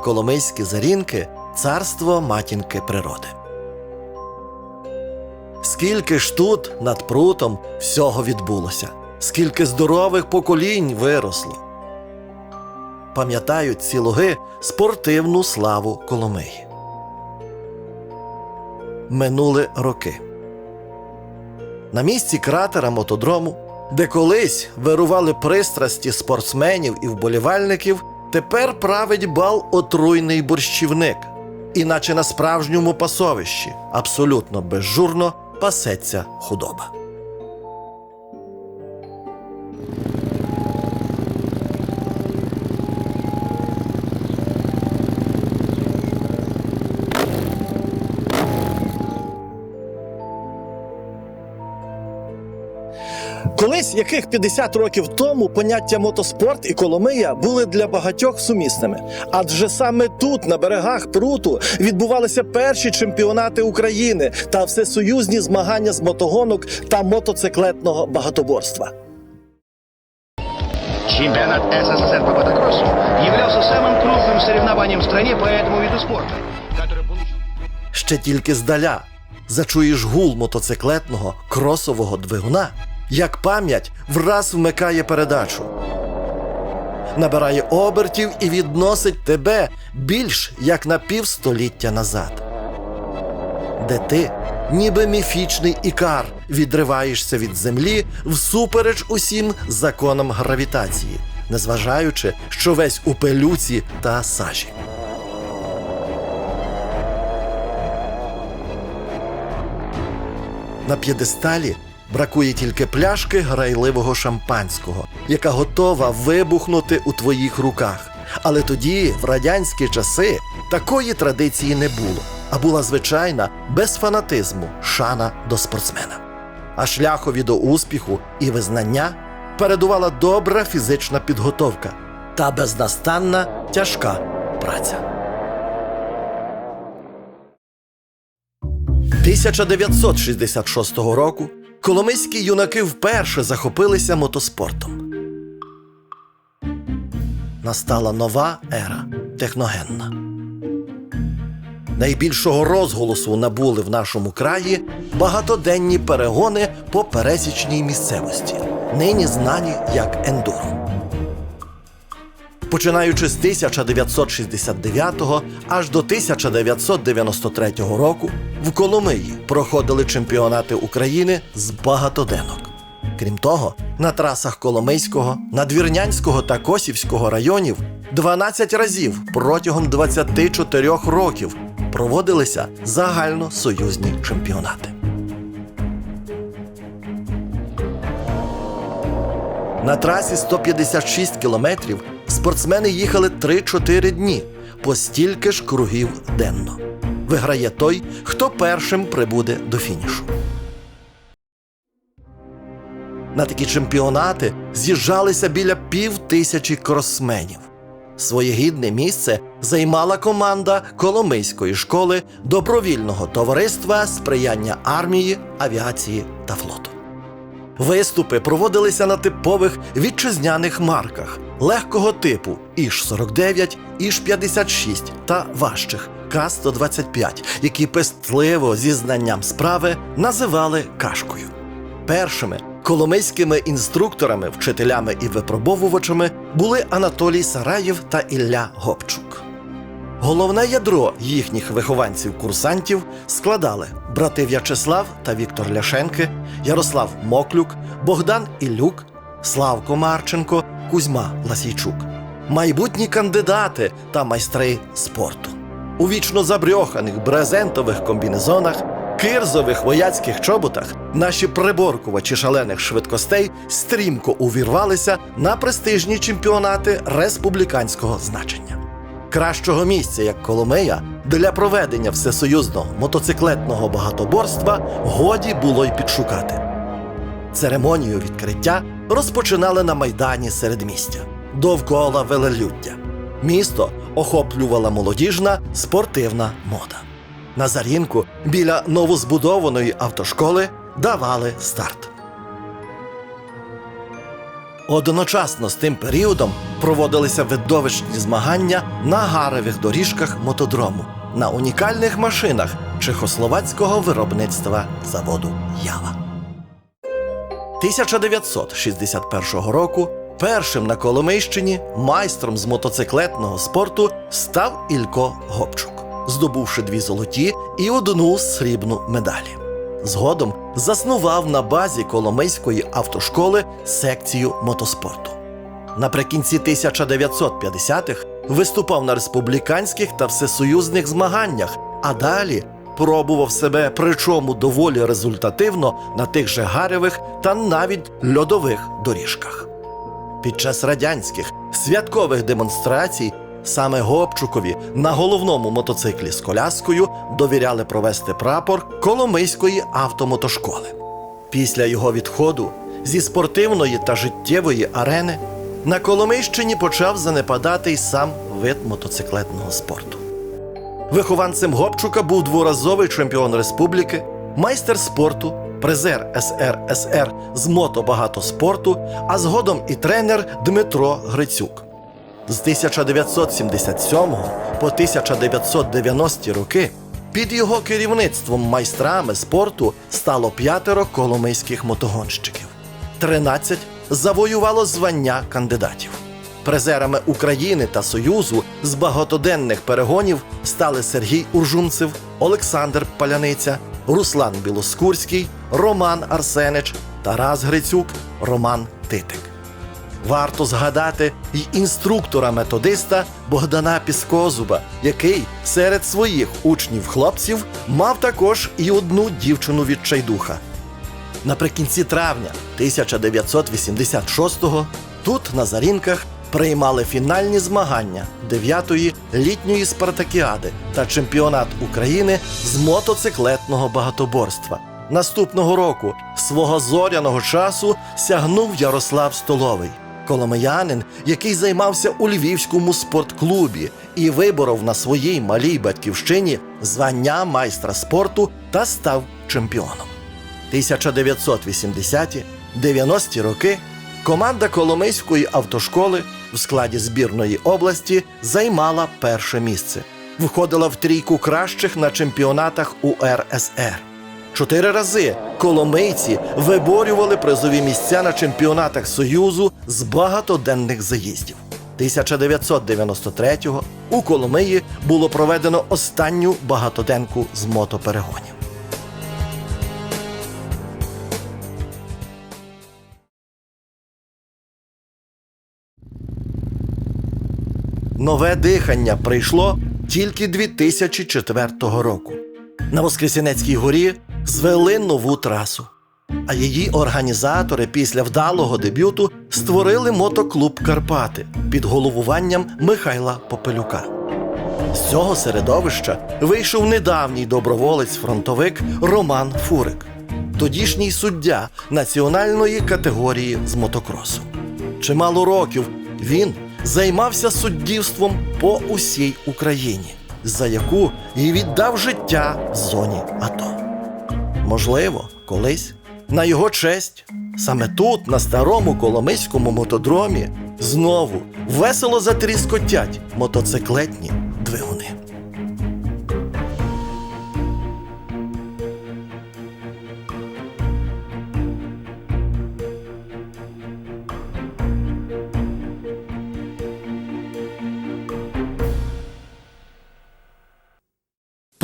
Коломийські зарінки царство матінки природи. Скільки ж тут над прутом всього відбулося, скільки здорових поколінь виросло. Пам'ятають ці луги спортивну славу Коломиї. Минули роки. На місці кратера мотодрому, де колись вирували пристрасті спортсменів і вболівальників, тепер править бал отруйний борщівник. Іначе на справжньому пасовищі абсолютно безжурно пасеться худоба. Колись, яких 50 років тому, поняття мотоспорт і Коломия були для багатьох сумісними. Адже саме тут, на берегах пруту, відбувалися перші чемпіонати України та всесоюзні змагання з мотогонок та мотоциклетного багатоборства. Чемпионат СССР по мотокроссу являлся самым крупным соревнованием в стране по этому виду спорта, который получил... Ще тільки здаля зачуєш гул мотоциклетного кросового двигуна, як пам'ять враз вмикає передачу. Набирає обертів і відносить тебе більш як на півстоліття назад. Де ти, ніби міфічний ікар, відриваєшся від землі всупереч усім законам гравітації, незважаючи, що весь у пелюці та сажі. На п'єдесталі бракує тільки пляшки грайливого шампанського, яка готова вибухнути у твоїх руках. Але тоді, в радянські часи, такої традиції не було, а була звичайна, без фанатизму, шана до спортсмена. А шляхові до успіху і визнання передувала добра фізична підготовка та безнастанна тяжка праця. 1966 року коломийські юнаки вперше захопилися мотоспортом. Настала нова ера техногенна. Найбільшого розголосу набули в нашому краї багатоденні перегони по пересічній місцевості, нині знані як ендуро. Починаючи з 1969 аж до 1993 року в Коломиї проходили чемпіонати України з багатоденок. Крім того, на трасах Коломийського, Надвірнянського та Косівського районів 12 разів протягом 24 років проводилися загальносоюзні чемпіонати. На трасі 156 кілометрів спортсмени їхали 3-4 дні, по стільки ж кругів денно. Виграє той, хто першим прибуде до фінішу. На такі чемпіонати з'їжджалися біля пів тисячі кросменів. Своє гідне місце займала команда Коломийської школи добровільного товариства сприяння армії, авіації та флоту. Виступи проводилися на типових вітчизняних марках легкого типу Іж-49, Іж-56 та важчих К-125, які пестливо зі знанням справи називали кашкою. Першими коломийськими інструкторами, вчителями і випробовувачами були Анатолій Сараєв та Ілля Гопчук. Головне ядро їхніх вихованців-курсантів складали брати В'ячеслав та Віктор Ляшенки, Ярослав Моклюк, Богдан Ілюк, Славко Марченко, Кузьма Ласійчук, майбутні кандидати та майстри спорту. У вічно забрьоханих брезентових комбінезонах, кирзових вояцьких чоботах наші приборкувачі шалених швидкостей стрімко увірвалися на престижні чемпіонати республіканського значення. Кращого місця, як Коломия, для проведення всесоюзного мотоциклетного багатоборства годі було й підшукати. Церемонію відкриття розпочинали на майдані середмістя довкола велелюддя. Місто охоплювала молодіжна спортивна мода. На Зарінку біля новозбудованої автошколи давали старт. Одночасно з тим періодом проводилися видовищні змагання на гаревих доріжках мотодрому на унікальних машинах чехословацького виробництва заводу Ява. 1961 року першим на Коломийщині майстром з мотоциклетного спорту став Ілько Гопчук, здобувши дві золоті і одну срібну медалі. Згодом заснував на базі Коломийської автошколи секцію мотоспорту. Наприкінці 1950-х виступав на республіканських та всесоюзних змаганнях, а далі пробував себе, причому доволі результативно на тих же гаревих та навіть льодових доріжках. Під час радянських святкових демонстрацій саме Гопчукові на головному мотоциклі з коляскою довіряли провести прапор Коломийської автомотошколи. Після його відходу зі спортивної та життєвої арени на Коломийщині почав занепадати й сам вид мотоциклетного спорту. Вихованцем Гопчука був дворазовий чемпіон республіки, майстер спорту, призер СРСР з мотобагатоспорту, а згодом і тренер Дмитро Грицюк. З 1977 по 1990 роки під його керівництвом майстрами спорту стало п'ятеро коломийських мотогонщиків. 13 завоювало звання кандидатів. Призерами України та Союзу з багатоденних перегонів стали Сергій Уржумцев, Олександр Паляниця, Руслан Білоскурський, Роман Арсенич, Тарас Грицюк, Роман Титик. Варто згадати й інструктора-методиста Богдана Піскозуба, який серед своїх учнів-хлопців мав також і одну дівчину відчайдуха. Наприкінці травня 1986-го тут, на Зарінках, приймали фінальні змагання 9-ї літньої спартакіади та чемпіонат України з мотоциклетного багатоборства. Наступного року свого зоряного часу сягнув Ярослав Столовий, коломиянин, який займався у львівському спортклубі і виборов на своїй малій батьківщині звання майстра спорту та став чемпіоном. 1980-ті, 90-ті роки команда Коломийської автошколи в складі збірної області займала перше місце. Входила в трійку кращих на чемпіонатах УРСР. Чотири рази коломийці виборювали призові місця на чемпіонатах Союзу з багатоденних заїздів. 1993-го у Коломиї було проведено останню багатоденку з мотоперегонів. Нове дихання прийшло тільки 2004 року. На Воскресенецькій горі звели нову трасу. А її організатори після вдалого дебюту створили мотоклуб Карпати під головуванням Михайла Попелюка. З цього середовища вийшов недавній доброволець-фронтовик Роман Фурик, тодішній суддя національної категорії з мотокросу. Чимало років він займався суддівством по усій Україні, за яку і віддав життя в зоні АТО. Можливо, колись на його честь, саме тут, на старому коломийському мотодромі, знову весело затріскотять мотоциклетні двигуни.